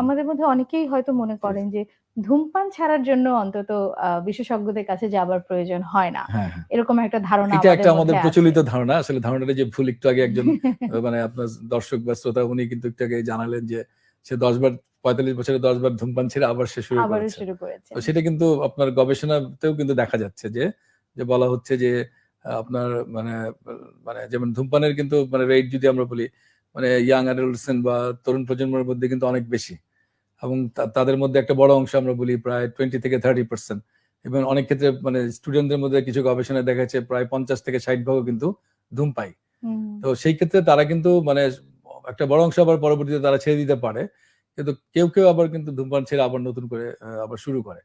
আমাদের মধ্যে অনেকেই হয়তো মনে করেন যে ধূমপান ছাড়ার জন্য অন্তত বিশেষজ্ঞদের কাছে যাবার প্রয়োজন হয় না। হ্যাঁ, হ্যাঁ। এরকম একটা ধারণা এটা একটা আমাদের প্রচলিত ধারণা। আসলে ধারণাটা যে ভুল একটু আগে একজন মানে আপনার দর্শক বা শ্রোতা উনি কিন্তু একটু আগে জানালেন যে সে ১০ বার ৪৫ বছরে ১০ বার ধূমপান ছেড়ে আবার সে শুরু করেছে। সেটা কিন্তু আপনার গবেষণাতেও কিন্তু দেখা যাচ্ছে যে, যে বলা হচ্ছে যে আপনার মানে মানে যেমন ধূমপানের কিন্তু মানে রেট যদি আমরা বলি মানে ইয়াং অ্যাডোলেসেন্ট বা তরুণ প্রজন্মের মধ্যে কিন্তু অনেক বেশি। এবং তাদের মধ্যে একটা বড় অংশ আমরা বলি প্রায় 20 থেকে 30% এবং অনেক ক্ষেত্রে মানে স্টুডেন্টদের মধ্যে কিছু গবেষণায় দেখা যাচ্ছে প্রায় ৫০ থেকে ৬০ ভাগও কিন্তু ধূমপায়ী। হুম। তো সেই ক্ষেত্রে তারা কিন্তু মানে একটা বড় অংশ আবার পরবর্তীতে তারা ছেড়ে দিতে পারে। কিন্তু কেউ, কেউ আবার কিন্তু ধূমপান ছেড়ে আবার নতুন করে আবার শুরু করে।